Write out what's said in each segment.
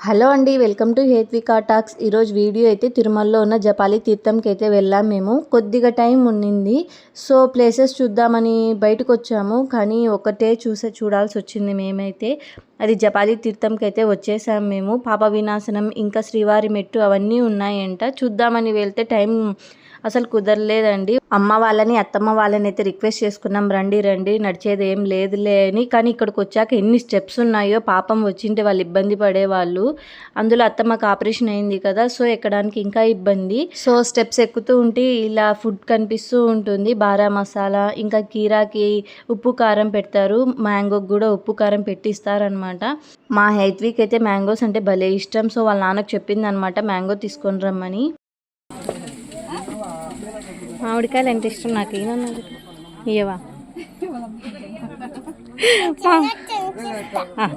Hello అండి welcome to Hethvika talks. ఈరోజు వీడియో అయితే తిరుమలలో ఉన్న జపాలి తీర్థంకి అయితే వెళ్ళాం మేము. కొద్దిగా టైం ఉండింది సో ప్లేసెస్ చూద్దామని బయటకు వచ్చాము కానీ ఒకటే చూసే చూడాల్సి వచ్చింది మేమైతే. అది జపాలి తీర్థంకి అయితే వచ్చేసాం మేము. పాప వినాశనం ఇంకా శ్రీవారి మెట్టు అవన్నీ ఉన్నాయంట. చూద్దామని వెళ్తే టైం అసలు కుదరలేదండి. అమ్మ వాళ్ళని అత్తమ్మ వాళ్ళని అయితే రిక్వెస్ట్ చేసుకున్నాం. రండి రండి నడిచేది ఏం లేదులే అని. కానీ ఇక్కడికి వచ్చాక ఎన్ని స్టెప్స్ ఉన్నాయో పాపం వచ్చింటే వాళ్ళు ఇబ్బంది పడేవాళ్ళు. అందులో అత్తమ్మకి ఆపరేషన్ అయింది కదా సో ఎక్కడానికి ఇంకా ఇబ్బంది. సో స్టెప్స్ ఎక్కుతూ ఉంటే ఇలా ఫుడ్ కనిపిస్తూ ఉంటుంది. బారా మసాలా ఇంకా కీరాకి ఉప్పు కారం పెడతారు. మ్యాంగోకి కూడా ఉప్పు కారం పెట్టిస్తారనమాట మా హెయిత్వీక్ అయితే మ్యాంగోస్ అంటే భలే ఇష్టం. సో వాళ్ళ నాన్నకు చెప్పింది అనమాట మ్యాంగో తీసుకొని రమ్మని. మామిడికాయలు ఎంత ఇష్టం నాకు? ఏమన్నారు? ఇయ్యవా?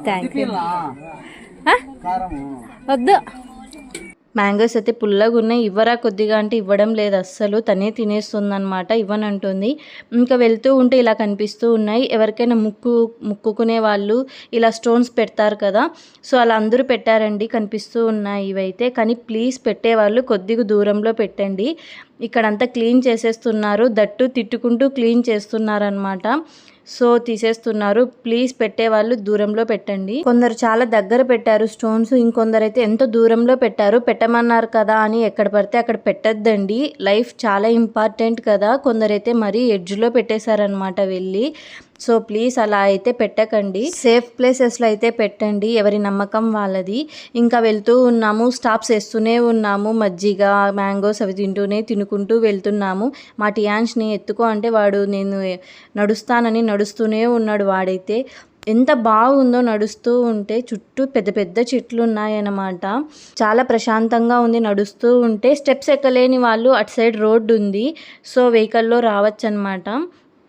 థ్యాంక్ యూ వద్దు. మ్యాంగోస్ అయితే పుల్లగా ఉన్నాయి. ఇవ్వరా కొద్దిగా అంటే ఇవ్వడం లేదు. అస్సలు తనే తినేస్తుంది అనమాట ఇవ్వనంటుంది. ఇంకా వెళ్తూ ఉంటే ఇలా కనిపిస్తూ ఉన్నాయి. ఎవరికైనా ముక్కు ముక్కుకునే వాళ్ళు ఇలా స్టోన్స్ పెడతారు కదా. సో అలా అందరూ పెట్టారండి. కనిపిస్తూ ఉన్నాయి ఇవైతే. కానీ ప్లీజ్ పెట్టేవాళ్ళు కొద్దిగా దూరంలో పెట్టండి. ఇక్కడంతా క్లీన్ చేసేస్తున్నారు. దట్టు తిట్టుకుంటూ క్లీన్ చేస్తున్నారనమాట సో తీసేస్తున్నారు. ప్లీజ్ పెట్టేవాళ్ళు దూరంలో పెట్టండి. కొందరు చాలా దగ్గర పెట్టారు స్టోన్స్. ఇంకొందరైతే ఎంతో దూరంలో పెట్టారు. పెట్టమన్నారు కదా అని ఎక్కడ పడితే అక్కడ పెట్టద్దండి. లైఫ్ చాలా ఇంపార్టెంట్ కదా. కొందరైతే మరీ ఎడ్జ్లో పెట్టేశారనమాట వెళ్ళి. సో ప్లీజ్ అలా అయితే పెట్టకండి. సేఫ్ ప్లేసెస్లో అయితే పెట్టండి. ఎవరి నమ్మకం వాళ్ళది. ఇంకా వెళ్తూ ఉన్నాము స్టాప్స్ వేస్తూనే ఉన్నాము. మజ్జిగ మ్యాంగోస్ అవి తింటూనే తినుకుంటూ వెళ్తున్నాము. మా టియాన్స్ని ఎత్తుకో అంటే వాడు నేను నడుస్తానని నడుస్తూనే ఉన్నాడు వాడైతే. ఎంత బాగుందో నడుస్తూ ఉంటే చుట్టూ పెద్ద పెద్ద చెట్లు ఉన్నాయన్నమాట. చాలా ప్రశాంతంగా ఉంది నడుస్తూ ఉంటే. స్టెప్స్ ఎక్కలేని వాళ్ళు అటు సైడ్ రోడ్డు ఉంది సో వెహికల్లో రావచ్చు అనమాట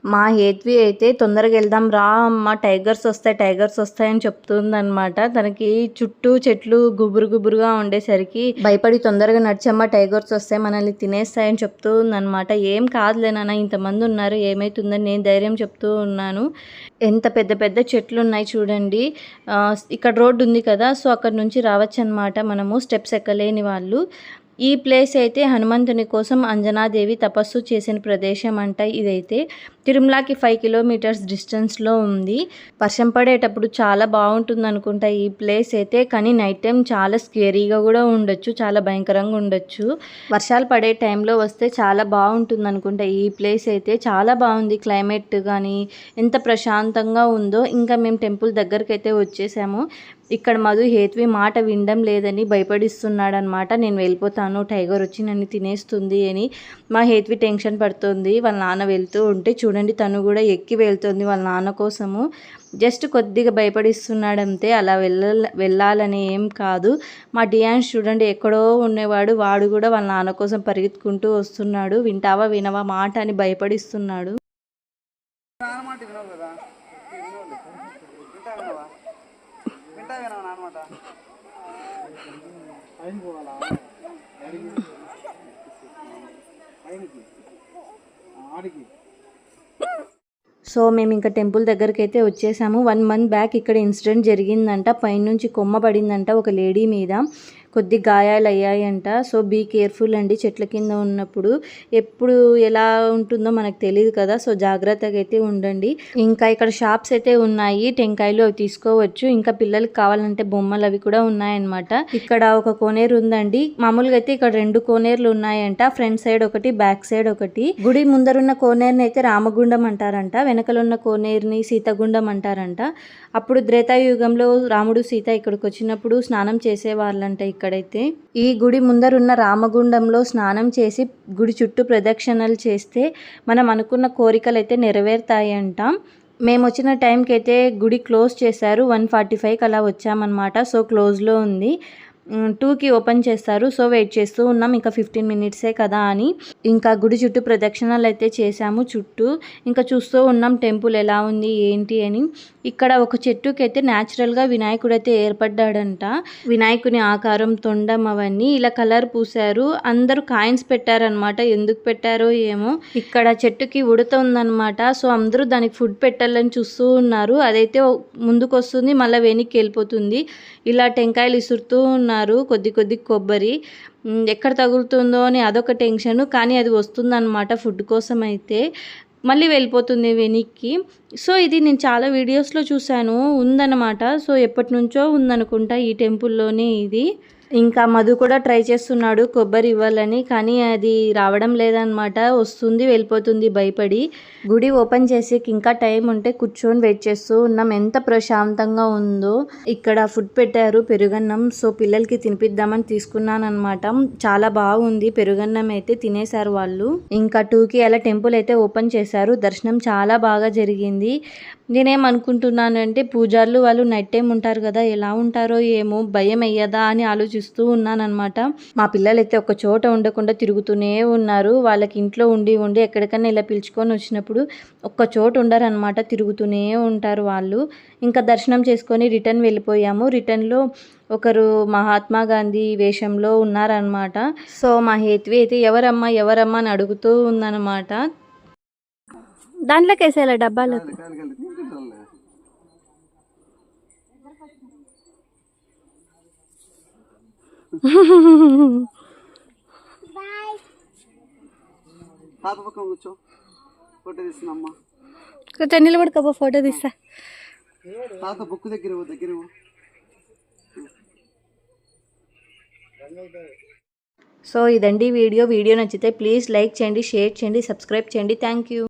మా హేత్వి అయితే తొందరగా వెళ్దాం రా అమ్మ. టైగర్స్ వస్తాయి టైగర్స్ వస్తాయని చెప్తుందనమాట తనకి చుట్టూ చెట్లు గుబురు గుబురుగా ఉండేసరికి భయపడి తొందరగా నడిచమ్మ టైగర్స్ వస్తాయి మనల్ని తినేస్తాయని చెప్తూ ఉందనమాట ఏం కాదులేనన్న ఇంతమంది ఉన్నారు ఏమైతుందని నేను ధైర్యం చెప్తూ ఉన్నాను. ఎంత పెద్ద పెద్ద చెట్లు ఉన్నాయి చూడండి ఇక్కడ రోడ్డు ఉంది కదా సో అక్కడ నుంచి రావచ్చు అనమాట మనము స్టెప్స్ ఎక్కలేని వాళ్ళు. ఈ ప్లేస్ అయితే హనుమంతుని కోసం అంజనాదేవి తపస్సు చేసిన ప్రదేశం అంట ఇదైతే. తిరుమలకి ఫైవ్ కిలోమీటర్స్ డిస్టెన్స్లో ఉంది. వర్షం పడేటప్పుడు చాలా బాగుంటుంది అనుకుంటా ఈ ప్లేస్ అయితే. కానీ నైట్ టైం చాలా స్కేరీగా కూడా ఉండొచ్చు చాలా భయంకరంగా ఉండొచ్చు. వర్షాలు పడే టైంలో వస్తే చాలా బాగుంటుంది అనుకుంటా ఈ ప్లేస్ అయితే. చాలా బాగుంది క్లైమేట్ కానీ ఎంత ప్రశాంతంగా ఉందో. ఇంకా మేము టెంపుల్ దగ్గరికి అయితే వచ్చేసాము. ఇక్కడ మధు హేత్వి మాట వినడం లేదని భయపడిస్తున్నాడు అనమాట నేను వెళ్ళిపోతాను టైగర్ వచ్చి నన్ను తినేస్తుంది అని మా హేత్వి టెన్షన్ పడుతుంది. వాళ్ళ నాన్న వెళ్తూ ఉంటే చూడండి తను కూడా ఎక్కి వెళ్తుంది వాళ్ళ నాన్న కోసము. జస్ట్ కొద్దిగా భయపడిస్తున్నాడంతే అలా వెళ్ళ వెళ్ళాలని ఏం కాదు. మా డియాన్స్ చూడండి ఎక్కడో ఉండేవాడు వాడు కూడా వాళ్ళ నాన్న కోసం పరిగెత్తుకుంటూ వస్తున్నాడు. వింటావా వినవా మాట అని భయపడిస్తున్నాడు. సో మేము ఇంకా టెంపుల్ దగ్గరికి అయితే వచ్చేసాము. వన్ మంత్ బ్యాక్ ఇక్కడ ఇన్సిడెంట్ జరిగిందంట. పైనుంచి కొమ్మ పడిందంట ఒక లేడీ మీద. కొద్ది గాయాలు అయ్యాయంట సో బీ కేర్ఫుల్ అండి. చెట్ల కింద ఉన్నప్పుడు ఎప్పుడు ఎలా ఉంటుందో మనకు తెలియదు కదా. సో జాగ్రత్తగా అయితే ఉండండి. ఇంకా ఇక్కడ షాప్స్ అయితే ఉన్నాయి. టెంకాయలు అవి తీసుకోవచ్చు. ఇంకా పిల్లలకి కావాలంటే బొమ్మలు అవి కూడా ఉన్నాయన్నమాట. ఇక్కడ ఒక కోనేరు ఉందండి. మామూలుగా అయితే ఇక్కడ రెండు కోనేర్లు ఉన్నాయంట. ఫ్రంట్ సైడ్ ఒకటి బ్యాక్ సైడ్ ఒకటి. గుడి ముందరున్న కోనేరుని అయితే రామగుండం అంటారంట. వెనకలున్న కోనేరుని సీతగుండం అంటారంట. అప్పుడు త్రేతాయుగంలో రాముడు సీత ఇక్కడికి వచ్చినప్పుడు స్నానం చేసేవాళ్ళంట ఇక్కడైతే ఈ గుడి ముందరున్న రామగుండంలో స్నానం చేసి గుడి చుట్టూ ప్రదక్షిణలు చేస్తే మనం అనుకున్న కోరికలు అయితే నెరవేరుతాయి అంటాం మేము వచ్చిన టైంకి అయితే గుడి క్లోజ్ చేశారు. వన్ ఫార్టీ ఫైవ్కి అలా వచ్చామన్నమాట. సో క్లోజ్లో ఉంది. టూకి ఓపెన్ చేస్తారు. సో వెయిట్ చేస్తూ ఉన్నాం. ఇంకా ఫిఫ్టీన్ మినిట్సే కదా అని. ఇంకా గుడి చుట్టూ ప్రదక్షిణాలు అయితే చేశాము చుట్టూ. ఇంకా చూస్తూ ఉన్నాం టెంపుల్ ఎలా ఉంది ఏంటి అని. ఇక్కడ ఒక చెట్టుకి అయితే న్యాచురల్గా వినాయకుడు అయితే ఏర్పడ్డాడంట. వినాయకుని ఆకారం తొండం అవన్నీ ఇలా కలర్ పూసారు అందరూ కాయిన్స్ పెట్టారనమాట ఎందుకు పెట్టారో ఏమో. ఇక్కడ చెట్టుకి ఉడత ఉందన్నమాట సో అందరూ దానికి ఫుడ్ పెట్టాలని చూస్తూ ఉన్నారు. అదైతే ముందుకు వస్తుంది మళ్ళీ వెనక్కి వెళ్ళిపోతుంది. ఇలా టెంకాయలు ఇసురుతూ ఉన్నారు. కొద్ది కొద్ది కొబ్బరి ఎక్కడ తగులుతుందో అని అదొక టెన్షన్ కానీ అది వస్తుందన్నమాట ఫుడ్ కోసం అయితే మళ్ళీ వెళ్ళిపోతుంది వెనక్కి. సో ఇది నేను చాలా వీడియోస్లో చూశాను ఉందన్నమాట. సో ఎప్పటి నుంచో ఉందనుకుంటా ఈ టెంపుల్లోనే ఇది. ఇంకా మధు కూడా ట్రై చేస్తున్నాడు కొబ్బరి ఇవ్వాలని కానీ అది రావడం లేదనమాట వస్తుంది వెళ్ళిపోతుంది భయపడి. గుడి ఓపెన్ చేసి ఇంకా టైం ఉంటే కూర్చొని వెయిట్ చేస్తూ ఉన్నాం. ఎంత ప్రశాంతంగా ఉందో. ఇక్కడ ఫుడ్ పెట్టారు పెరుగన్నం. సో పిల్లలకి తినిపిద్దామని తీసుకున్నాను అనమాట చాలా బాగుంది పెరుగన్నం అయితే తినేశారు వాళ్ళు. ఇంకా టూకి అలా టెంపుల్ అయితే ఓపెన్ చేశారు. దర్శనం చాలా బాగా జరిగింది. నేనేమనుకుంటున్నానంటే పూజార్లు వాళ్ళు నైట్ టైం ఉంటారు కదా ఎలా ఉంటారో ఏమో భయం అయ్యదా అని ఆలోచి ఆలోచిస్తూ ఉన్నానన్నమాట. మా పిల్లలు అయితే ఒక చోట ఉండకుండా తిరుగుతూనే ఉన్నారు. వాళ్ళకి ఇంట్లో ఉండి ఉండి ఎక్కడికైనా ఇలా పిలుచుకొని వచ్చినప్పుడు ఒక్క చోట ఉండరనమాట తిరుగుతూనే ఉంటారు వాళ్ళు. ఇంకా దర్శనం చేసుకొని రిటర్న్ వెళ్ళిపోయాము. రిటర్న్లో ఒకరు మహాత్మా గాంధీ వేషంలో ఉన్నారనమాట సో మా హేత్వి అయితే ఎవరమ్మా ఎవరమ్మా అని అడుగుతూ ఉందన్నమాట. దాంట్లోకి వేసేయాలి డబ్బాలో పక్కన కూర్చో. ఫోటో తీస్తుందమ్మా కొంచెం నిలబడుకోబో ఫోటో తీస్తా. తాత బుక్ దగ్గర దగ్గర. సో ఇదండి వీడియో. వీడియో నచ్చితే ప్లీజ్ లైక్ చేయండి షేర్ చేయండి సబ్స్క్రైబ్ చేయండి. Thank you.